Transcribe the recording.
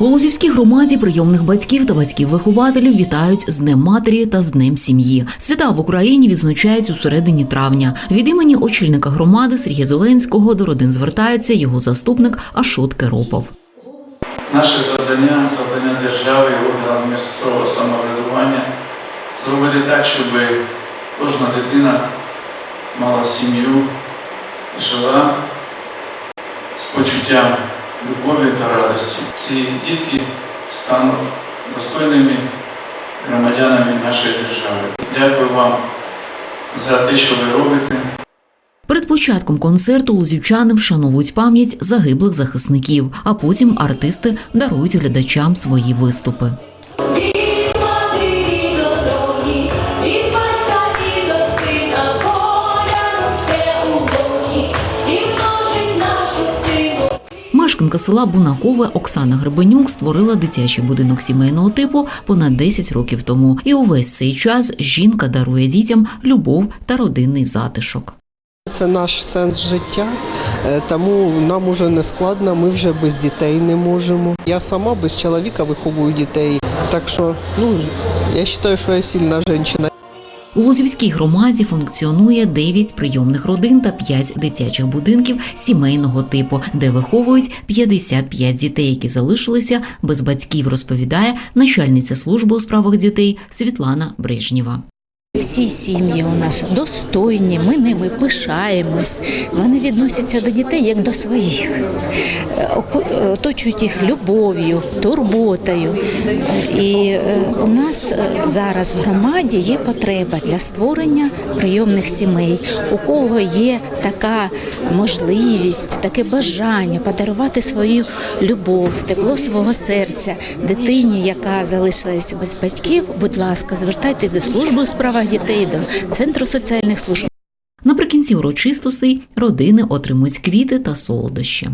У Лозівській громаді прийомних батьків та батьків-вихователів вітають з Днем матері та з Днем сім'ї. Свята в Україні відзначаються у середині травня. Від імені очільника громади Сергія Зеленського до родин звертається його заступник Ашот Керопов. Наше завдання, завдання держави і органів місцевого самоврядування зробити так, щоб кожна дитина мала сім'ю, жила з почуттям любові та радості. Ці дітки стануть достойними громадянами нашої держави. Дякую вам за те, що ви робите. Перед початком концерту лозівчани вшановують пам'ять загиблих захисників, а потім артисти дарують глядачам свої виступи. Мешканка села Бунакове Оксана Гребенюк створила дитячий будинок сімейного типу понад 10 років тому. І увесь цей час жінка дарує дітям любов та родинний затишок. Це наш сенс життя, е, тому нам уже не складно, ми вже без дітей не можемо. Я сама без чоловіка виховую дітей. Так що ну, я вважаю, що я сильна жінка. У Лозівській громаді функціонує 9 прийомних родин та 5 дитячих будинків сімейного типу, де виховують 55 дітей, які залишилися без батьків, розповідає начальниця служби у справах дітей Світлана Брежнєва. Всі сім'ї у нас достойні, ми ними пишаємось. Вони відносяться до дітей як до своїх, оточують їх любов'ю, турботою. І е, у нас е, зараз в громаді є потреба для створення прийомних сімей. У кого є така можливість, таке бажання подарувати свою любов, тепло свого серця дитині, яка залишилась без батьків. Будь ласка, звертайтесь до служби у справах дітей, до центру соціальних служб. Наприкінці урочистостей родини отримують квіти та солодощі.